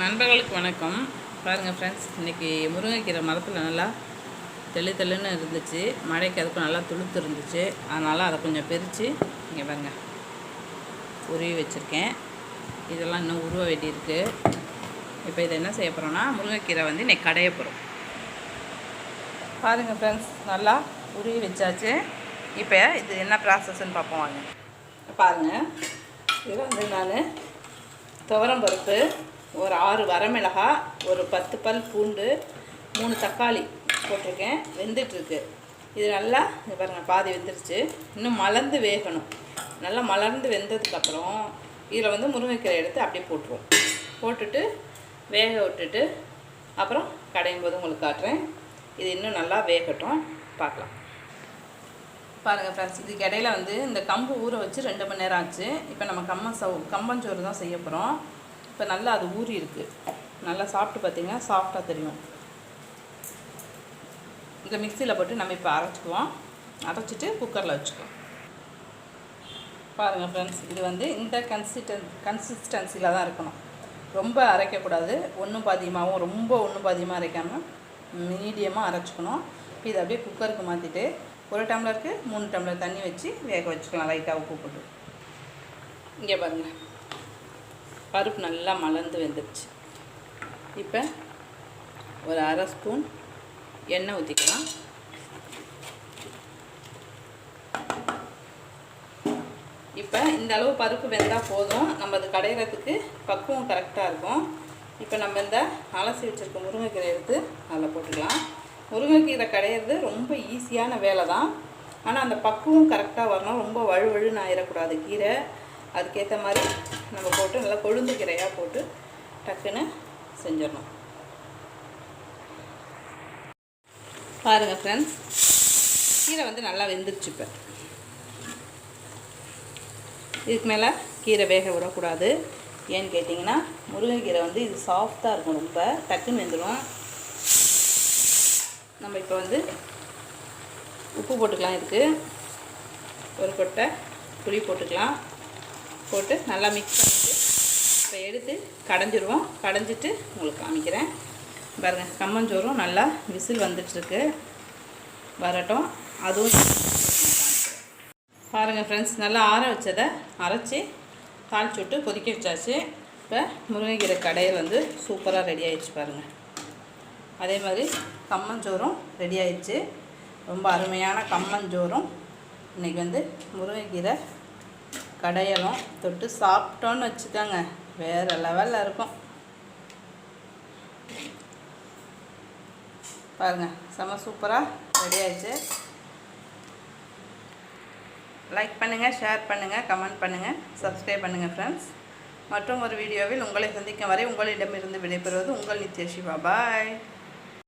நண்பர்களுக்கு வணக்கம். பாருங்கள் ஃப்ரெண்ட்ஸ் இன்றைக்கி முருங்கைக்கீரை மரத்தில் நல்லா தெளி தெளின்னு இருந்துச்சு. மழைக்கு அதுக்கும் நல்லா துளுத்து இருந்துச்சு. அதனால் அதை கொஞ்சம் பிரித்து இங்கே பாருங்க உருவி வச்சுருக்கேன். இதெல்லாம் இன்னும் உருவ வேண்டியிருக்கு. இப்போ இதை என்ன செய்ய போகிறோன்னா முருங்கைக்கீரை வந்து இன்னைக்கு கடைய போகிறோம் பாருங்கள் ஃப்ரெண்ட்ஸ் நல்லா உருவி வச்சாச்சு. இப்போ இது என்ன ப்ராசஸ்ன்னு பார்ப்போம் வாங்க. பாருங்கள் இது வந்து நான் துவரம் பருப்பு ஒரு ஆறு வரமிளகாய் ஒரு பத்து பல் பூண்டு மூணு தக்காளி போட்டிருக்கேன். வெந்துட்டுருக்கு. இது நல்லா பாருங்கள் பாதி வெந்துருச்சு. இன்னும் மலர்ந்து வேகணும். நல்லா மலர்ந்து வெந்ததுக்கப்புறம் இதில் வந்து முருங்கைக்கீரை எடுத்து அப்படியே போட்டுருவோம். போட்டுட்டு வேக விட்டுட்டு அப்புறம் கடையும் போது உங்களுக்கு காட்டுறேன். இது இன்னும் நல்லா வேகட்டும். பார்க்கலாம். பாருங்கள் ஃப்ரெண்ட்ஸ் இதுக்கு இடையில வந்து இந்த கம்பு ஊற வச்சு ரெண்டு மணி நேரம் ஆச்சு. இப்போ நம்ம கம்மன் சவு கம்பஞ்சோறு தான் செய்ய போகிறோம் இப்போ நல்லா அது ஊறி இருக்கு. நல்லா சாப்பிட்டு பார்த்தீங்கன்னா சாஃப்டாக தெரியும். இந்த மிக்சியில் போட்டு நம்ம இப்போ அரைச்சிக்குவோம். அரைச்சிட்டு குக்கரில் வச்சுக்குவோம். பாருங்கள் ஃப்ரெண்ட்ஸ் இது வந்து இந்த கன்சிஸ்டன் கன்சிஸ்டன்சியில் தான் இருக்கணும். ரொம்ப அரைக்கக்கூடாது. ஒன்றும் பாதியமாகவும் ரொம்ப ஒன்றும் பாதியமாக அரைக்காமல் மீடியமாக அரைச்சிக்கணும். இப்போ இதை அப்படியே குக்கருக்கு மாற்றிட்டு ஒரு டம்ளருக்கு மூணு டம்ளர் தண்ணி வச்சு வேக வச்சுக்கலாம் லைட்டாக உப்பு போட்டு. இங்கே பாருங்கள் பருப்பு நல்லா மலர்ந்து வெந்துருச்சு. இப்போ ஒரு அரை ஸ்பூன் எண்ணெய் ஊற்றிக்கலாம் இப்போ இந்த அளவு பருப்பு வெந்தால் போதும். நம்ம அது கடையிறதுக்கு பக்குவம் கரெக்டாக இருக்கும். இப்போ நம்ம இந்த அலசி வச்சுருக்க முருங்கைக்கீரை எடுத்து அதில் போட்டுக்கலாம். முருங்கைக்கீரை கடையிறது ரொம்ப ஈஸியான வேலை தான் ஆனால் அந்த பக்குவம் கரெக்டாக வரணும். ரொம்ப வழுவழுன்னு ஆயிடக்கூடாது கீரை. அதுக்கேற்ற மாதிரி நம்ம போட்டு நல்லா கொழுந்து கீரையாக போட்டு டக்குன்னு செஞ்சிடணும். பாருங்கள் ஃப்ரெண்ட்ஸ் கீரை வந்து நல்லா வெந்துருச்சு இப்போ. இதுக்கு மேலே கீரை வேக விடக்கூடாது. ஏன்னு கேட்டிங்கன்னா முருங்கைக்கீரை வந்து இது சாஃப்டாக இருக்கும் ரொம்ப டக்குன்னு வெந்துடும் நம்ம இப்போ வந்து உப்பு போட்டுக்கலாம் இதுக்கு. ஒரு கொட்டை புளி போட்டுக்கலாம். போட்டு நல்லா மிக்ஸ் பண்ணிட்டு இப்போ எடுத்து கடைஞ்சிருவோம். கடைஞ்சிட்டு உங்களுக்கு காமிக்கிறேன். பாருங்கள் கம்மஞ்சோறும் நல்லா விசில் வந்துட்டுருக்கு. வரட்டும். அதுவும் பாருங்கள் ஃப்ரெண்ட்ஸ் நல்லா ஆற வச்சதை அரைச்சி தாளிச்சு விட்டு கொதிக்க வச்சாச்சு. இப்போ முருங்கைக்கீரை கடையில் வந்து சூப்பராக ரெடி ஆயிடுச்சு பாருங்கள் அதே மாதிரி கம்மஞ்சோறும் ரெடி ஆயிடுச்சு. ரொம்ப அருமையான கம்மஞ்சோறும். இன்றைக்கி வந்து முருங்கைக்கீரை கடையலும் தொட்டு சாப்பிட்டோன்னு வச்சுக்கோங்க. வேறு லெவலில் இருக்கும். பாருங்கள் செம்ம சூப்பராக ரெடி ஆயிடுச்சு. லைக் பண்ணுங்கள் ஷேர் பண்ணுங்கள் கமெண்ட் பண்ணுங்கள் சப்ஸ்கிரைப் பண்ணுங்கள் ஃப்ரெண்ட்ஸ் மற்றும் ஒரு வீடியோவில் உங்களை சந்திக்கும் வரை உங்களிடமிருந்து விடைபெறுவது உங்கள் நித்ய சிவா. பாய்